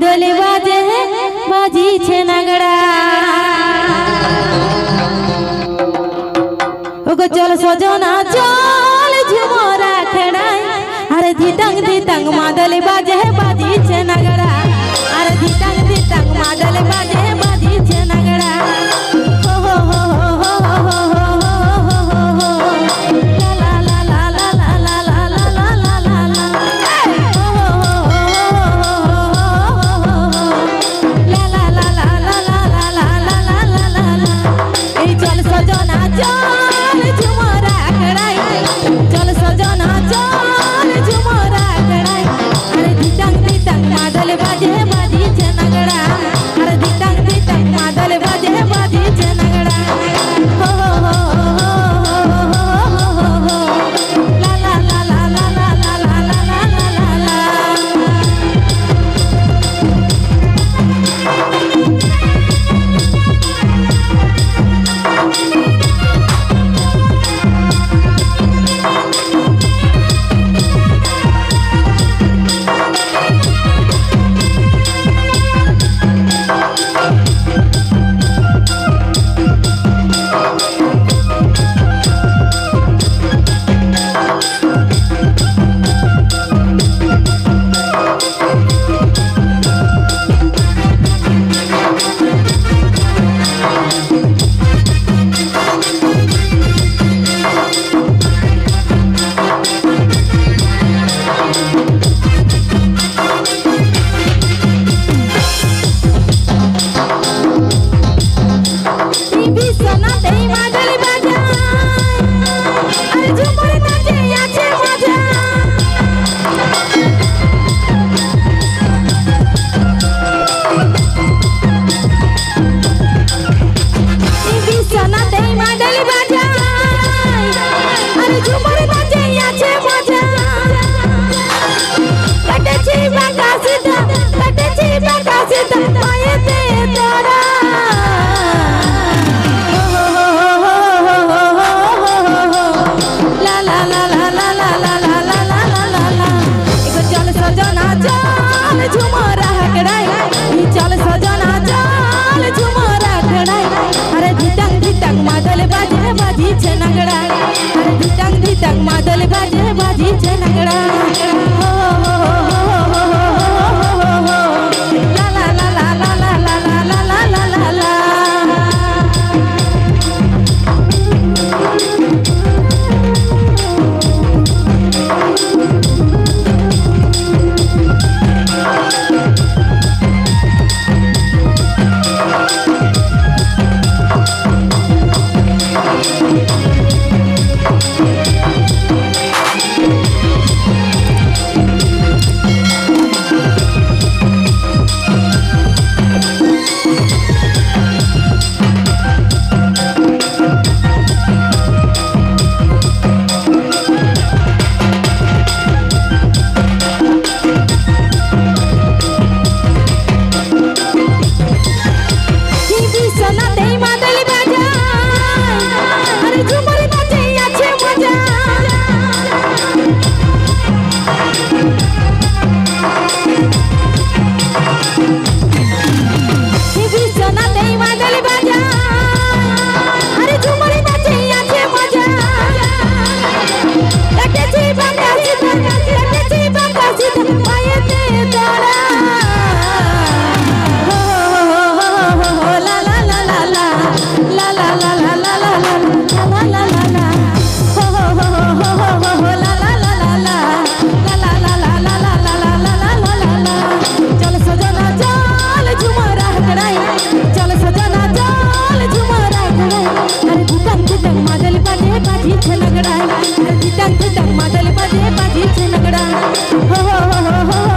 डोली बाजे है, बाजी छे नगड़ा। ओगो चल सजना, चल झुमरा खेड़ाई अरे धीटंग धीटंग मादली बाजे है, बाजी छे नगड़ा। अरे धीटंग धीटंग मादली बाजे है ঝুমুর নাচে আছে মজা কাটেছি বাঁকা সিধা কাটেছি বাঁকা সিধা পায়েতে তোরা লা লা লা লা লা লা লা লা লা লা লা লা লা ঝুমুর I'm not Yeah. Oh, oh, oh, oh.